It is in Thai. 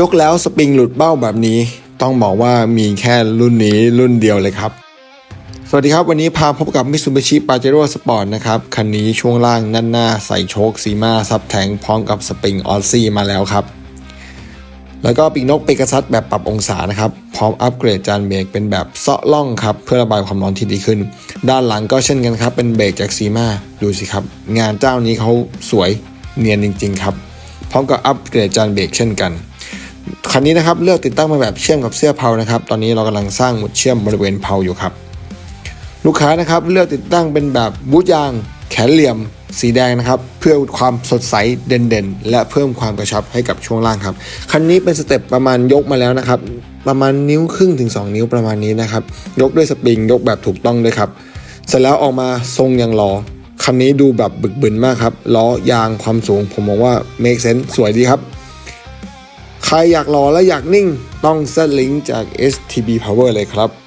ยกแล้วสปริงหลุดเบ้าแบบนี้ ต้องบอกว่ามีแค่รุ่นนี้รุ่นเดียวเลยครับ สวัสดีครับ วันนี้พาพบกับ Mitsubishi Pajero Sport นะครับ คันนี้ช่วงล่างด้านหน้าใส่โชคซีมาซับแทงพร้อมกับสปริงออซซี่มาแล้วครับ แล้วก็ปีกนกเปกัสซัสแบบปรับองศานะครับ พร้อมอัปเกรดจานเบรกเป็นแบบเซาะล่องครับ เพื่อระบายความร้อนที่ดีขึ้น ด้านหลังก็เช่นกันครับ เป็นเบรกจากซีมาดูสิครับ งานเจ้านี้เขาสวยเนียนจริง ๆ ครับ พร้อมกับอัปเกรดจานเบรกเช่นกัน คันนี้นะครับเลือกติดตั้งมาแบบเชื่อมกับเสื้อเพานะครับ ตอนนี้เรากำลังสร้างหมุดเชื่อมบริเวณเพาอยู่ครับ ลูกค้านะครับเลือกติดตั้งเป็นแบบบูทยาง แขนเหลี่ยม สีแดงนะครับ เพื่อความสดใสเด่นๆ และเพิ่มความกระชับให้กับช่วงล่างครับ คันนี้เป็นสเต็ปประมาณยกมาแล้วนะครับ ประมาณนิ้วครึ่งถึง 2 นิ้วประมาณนี้นะครับ ยกด้วยสปริงยกแบบถูกต้องด้วยครับ เสร็จแล้วออกมาทรงยังรอคันนี้ดูแบบบึกบึนมากครับล้อยางความสูง ผมมองว่า make sense สวยดีครับ ใครอยากหล่อและอยากนิ่ง ต้องเซตลิงก์จาก STB Power เลยครับ